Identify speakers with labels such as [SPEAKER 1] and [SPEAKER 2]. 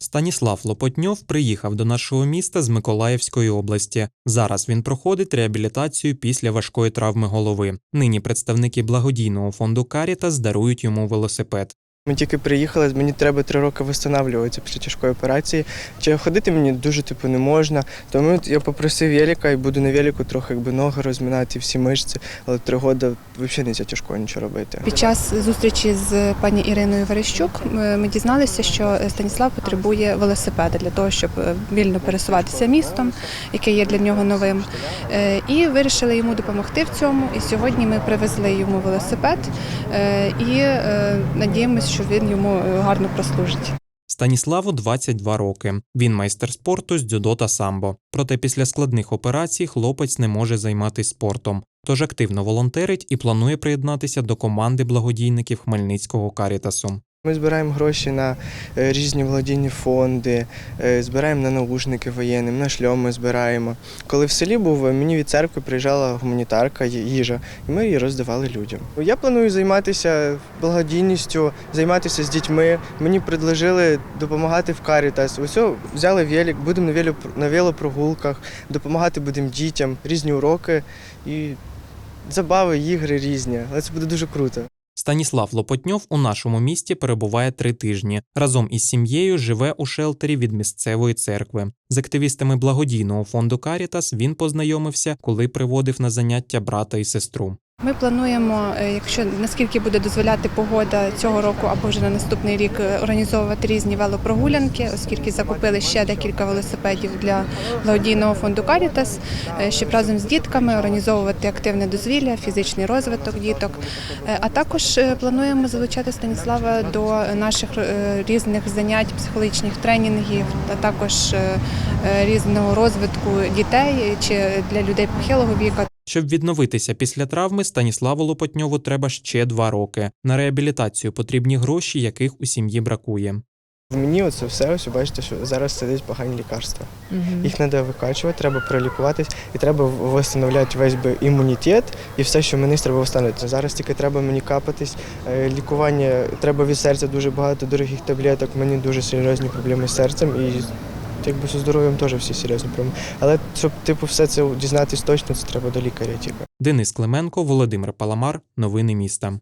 [SPEAKER 1] Станіслав Лопотньов приїхав до нашого міста з Миколаївської області. Зараз він проходить реабілітацію після важкої травми голови. Нині представники благодійного фонду Карітас дарують йому велосипед.
[SPEAKER 2] Ми тільки приїхали, мені треба три роки встановлюватися після тяжкої операції. Чи ходити мені дуже типу не можна. Тому я попросив велика і буду на велику трохи якби ноги розминати, всі мишці, але три роки взагалі не тяжко нічого робити.
[SPEAKER 3] Під час зустрічі з пані Іриною Верещук ми дізналися, що Станіслав потребує велосипеда для того, щоб е, вільно пересуватися містом, яке є для нього новим. Е, І вирішили йому допомогти в цьому. І сьогодні ми привезли йому велосипед е, і надіємося, що він йому е, гарно прослужить.
[SPEAKER 1] Станіславу 22 роки. Він майстер спорту з дзюдо та самбо. Проте після складних операцій хлопець не може займатися спортом. Тож активно волонтерить і планує приєднатися до команди благодійників Хмельницького Карітасу.
[SPEAKER 2] Ми збираємо гроші на е, різні благодійні фонди, е, збираємо на наушники воєнним, на шльоми збираємо. Коли в селі був, е, мені від церкви приїжджала гуманітарка, їжа, і ми її роздавали людям. Я планую займатися благодійністю, займатися з дітьми. Мені предложили допомагати в Карітас. Ось взяли велик, будемо на велопрогулках, допомагати будемо дітям, різні уроки і забави, ігри різні. Але це буде дуже круто.
[SPEAKER 1] Станіслав Лопотньов у нашому місті перебуває три тижні. Разом із сім'єю живе у шелтері від місцевої церкви. З активістами благодійного фонду Карітас він познайомився, коли приводив на заняття брата і сестру.
[SPEAKER 3] Ми плануємо, е, якщо наскільки буде дозволяти погода цього року або вже на наступний рік, е, організовувати різні велопрогулянки, оскільки закупили ще декілька велосипедів для благодійного фонду Карітас, е, щоб разом з дітками організовувати активне дозвілля, фізичний розвиток діток. А також плануємо залучати Станіслава до наших різних занять, психологічних тренінгів та також різного розвитку дітей чи для людей похилого віку.
[SPEAKER 1] Щоб відновитися після травми, Станіславу Лопотньову треба ще два роки. На реабілітацію потрібні гроші, яких у сім'ї бракує.
[SPEAKER 2] Мені оце все, ось бачите, що зараз сидить погані лікарства. Їх треба викачувати, треба пролікуватись і треба встановляти весь би імунітет і все, що мені треба встановити. Зараз тільки треба мені капатись. е, Лікування треба від серця дуже багато дорогих таблеток. Мені дуже серйозні проблеми з серцем і якби зі здоров'ям теж всі серйозні проблеми. Але щоб типу все це дізнатись точно, це треба до лікаря тільки.
[SPEAKER 1] Денис Клименко, Володимир Паламар. Новини міста.